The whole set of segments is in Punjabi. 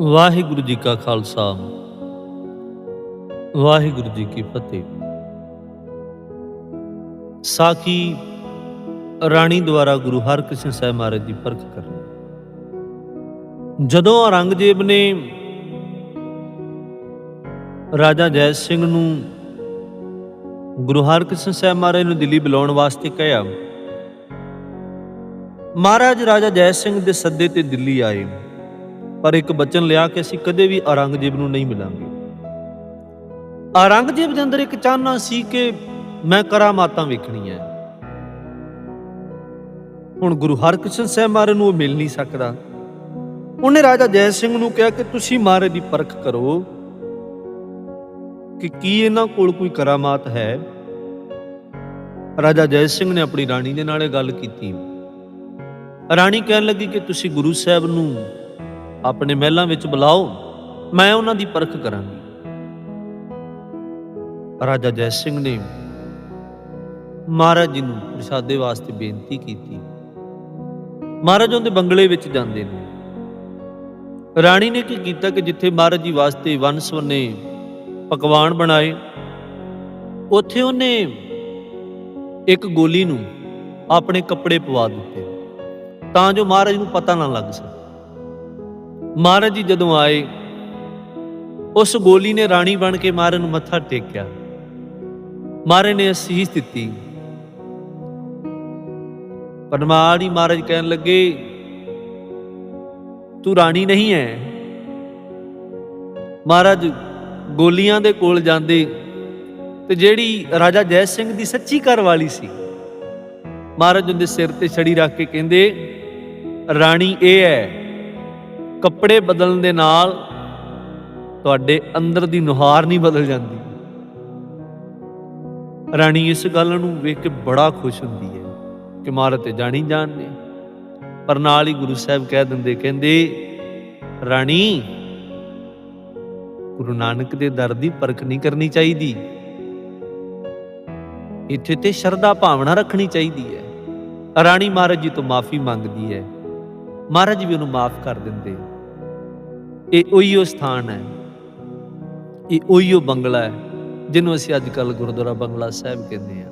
ਵਾਹਿਗੁਰੂ ਜੀ ਕਾ ਖਾਲਸਾ। ਵਾਹਿਗੁਰੂ ਜੀ ਕੀ ਫਤਿਹ। ਸਾਖੀ ਰਾਣੀ ਦੁਆਰਾ ਗੁਰੂ ਹਰਕ੍ਰਿਸ਼ਨ ਸਾਹਿਬ ਮਹਾਰਾਜ ਦੀ ਪਰਖ ਕਰਨੀ। ਜਦੋਂ ਔਰੰਗਜ਼ੇਬ ਨੇ ਰਾਜਾ ਜੈ ਸਿੰਘ ਨੂੰ ਗੁਰੂ ਹਰਕ੍ਰਿਸ਼ਨ ਸਾਹਿਬ ਮਹਾਰਾਜ ਨੂੰ ਦਿੱਲੀ ਬੁਲਾਉਣ ਵਾਸਤੇ ਕਿਹਾ, ਮਹਾਰਾਜ, ਰਾਜਾ ਜੈ ਸਿੰਘ ਦੇ ਸੱਦੇ ਤੇ ਦਿੱਲੀ ਆਏ। ਪਰ ਇੱਕ ਬਚਨ ਲਿਆ ਕਿ ਅਸੀਂ ਕਦੇ ਵੀ ਔਰੰਗਜ਼ੇਬ ਨੂੰ ਨਹੀਂ ਮਿਲਾਂਗੇ। ਔਰੰਗਜ਼ੇਬ ਦੇ ਅੰਦਰ ਇੱਕ ਚਾਹਨਾ ਸੀ ਕਿ ਮੈਂ ਕਰਾਮਾਤਾਂ ਵੇਖਣੀਆਂ। ਹੁਣ ਗੁਰੂ ਹਰਕ੍ਰਿਸ਼ਨ ਸਾਹਿਬ ਮਹਾਰਾਜ ਨੂੰ ਉਹ ਮਿਲ ਨਹੀਂ ਸਕਦਾ। ਉਹਨੇ ਰਾਜਾ ਜੈ ਸਿੰਘ ਨੂੰ ਕਿਹਾ ਕਿ ਤੁਸੀਂ ਮਹਾਰਾਜ ਦੀ ਪਰਖ ਕਰੋ ਕਿ ਕੀ ਇਹਨਾਂ ਕੋਲ ਕੋਈ ਕਰਾਮਾਤ ਹੈ। ਰਾਜਾ ਜੈ ਸਿੰਘ ਨੇ ਆਪਣੀ ਰਾਣੀ ਦੇ ਨਾਲ ਇਹ ਗੱਲ ਕੀਤੀ। ਰਾਣੀ ਕਹਿਣ ਲੱਗੀ ਕਿ ਤੁਸੀਂ ਗੁਰੂ ਸਾਹਿਬ ਨੂੰ ਆਪਣੇ ਮਹਿਲਾਂ ਵਿੱਚ ਬੁਲਾਓ, ਮੈਂ ਉਹਨਾਂ ਦੀ ਪਰਖ ਕਰਾਂਗੀ। ਰਾਜਾ ਜੈ ਸਿੰਘ ਨੇ ਮਹਾਰਾਜ ਜੀ ਨੂੰ ਪ੍ਰਸ਼ਾਦੇ ਵਾਸਤੇ ਬੇਨਤੀ ਕੀਤੀ। ਮਹਾਰਾਜ ਉਹਦੇ ਬੰਗਲੇ ਵਿੱਚ ਜਾਂਦੇ ਨੇ। ਰਾਣੀ ਨੇ ਕੀ ਕੀਤਾ ਕਿ ਜਿੱਥੇ ਮਹਾਰਾਜ ਜੀ ਵਾਸਤੇ ਵੰਸਵਨੇ ਪਕਵਾਨ ਬਣਾਏ, ਉੱਥੇ ਉਹਨੇ ਇੱਕ ਗੋਲੀ ਨੂੰ ਆਪਣੇ ਕੱਪੜੇ ਪਵਾ ਦਿੱਤੇ, ਤਾਂ ਜੋ ਮਹਾਰਾਜ ਨੂੰ ਪਤਾ ਨਾ ਲੱਗ ਸਕੇ। ਮਹਾਰਾਜ ਜੀ ਜਦੋਂ ਆਏ, ਉਸ ਗੋਲੀ ਨੇ ਰਾਣੀ ਬਣ ਕੇ ਮਹਾਰਾਜ ਨੂੰ ਮੱਥਾ ਟੇਕਿਆ। ਮਹਾਰਾਜ ਨੇ ਅਸੀਸ ਦਿੱਤੀ। ਪਰਮਾਣੀ ਮਹਾਰਾਜ ਕਹਿਣ ਲੱਗੇ, ਤੂੰ ਰਾਣੀ ਨਹੀਂ ਹੈ ਮਹਾਰਾਜ ਗੋਲੀਆਂ ਦੇ ਕੋਲ ਜਾਂਦੇ ਤੇ ਜਿਹੜੀ ਰਾਜਾ ਜੈ ਸਿੰਘ ਦੀ ਸੱਚੀ ਘਰ ਵਾਲੀ ਸੀ, ਮਹਾਰਾਜ ਉਹਦੇ ਸਿਰ ਤੇ ਛੜੀ ਰੱਖ ਕੇ ਕਹਿੰਦੇ, ਰਾਣੀ ਇਹ ਹੈ ਕੱਪੜੇ ਬਦਲਣ ਦੇ ਨਾਲ ਤੁਹਾਡੇ ਅੰਦਰ ਦੀ ਨੁਹਾਰ ਨਹੀਂ ਬਦਲ ਜਾਂਦੀ। ਰਾਣੀ ਇਸ ਗੱਲ ਨੂੰ ਵੇਖ ਕੇ ਬੜਾ ਖੁਸ਼ ਹੁੰਦੀ ਹੈ ਕਿ ਮਹਾਰਾਜ ਤੇ ਜਾਣੀ ਜਾਣ ਨੇ। ਪਰ ਨਾਲ ਹੀ ਗੁਰੂ ਸਾਹਿਬ ਕਹਿ ਦਿੰਦੇ, ਕਹਿੰਦੇ, ਰਾਣੀ, ਗੁਰੂ ਨਾਨਕ ਦੇ ਦਰ ਦੀ ਪਰਖ ਨਹੀਂ ਕਰਨੀ ਚਾਹੀਦੀ। ਇੱਥੇ ਤੇ ਸ਼ਰਧਾ ਭਾਵਨਾ ਰੱਖਣੀ ਚਾਹੀਦੀ ਹੈ। ਰਾਣੀ ਮਹਾਰਾਜ ਜੀ ਤੋਂ ਮਾਫੀ ਮੰਗਦੀ ਹੈ। ਮਹਾਰਾਜ ਵੀ ਉਹਨੂੰ ਮਾਫ ਕਰ ਦਿੰਦੇ। ਇਹ ਉਹੀਓ ਸਥਾਨ ਹੈ। ਇਹ ਉਹੀਓ ਬੰਗਲਾ ਹੈ, ਜਿਹਨੂੰ ਅਸੀਂ ਅੱਜ ਕੱਲ ਗੁਰਦੁਆਰਾ ਬੰਗਲਾ ਸਾਹਿਬ ਕਹਿੰਦੇ ਆ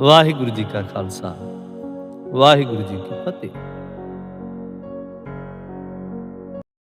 ਵਾਹਿਗੁਰੂ ਜੀ ਕਾ ਖਾਲਸਾ, ਵਾਹਿਗੁਰੂ ਜੀ ਕੀ ਫਤਿਹ।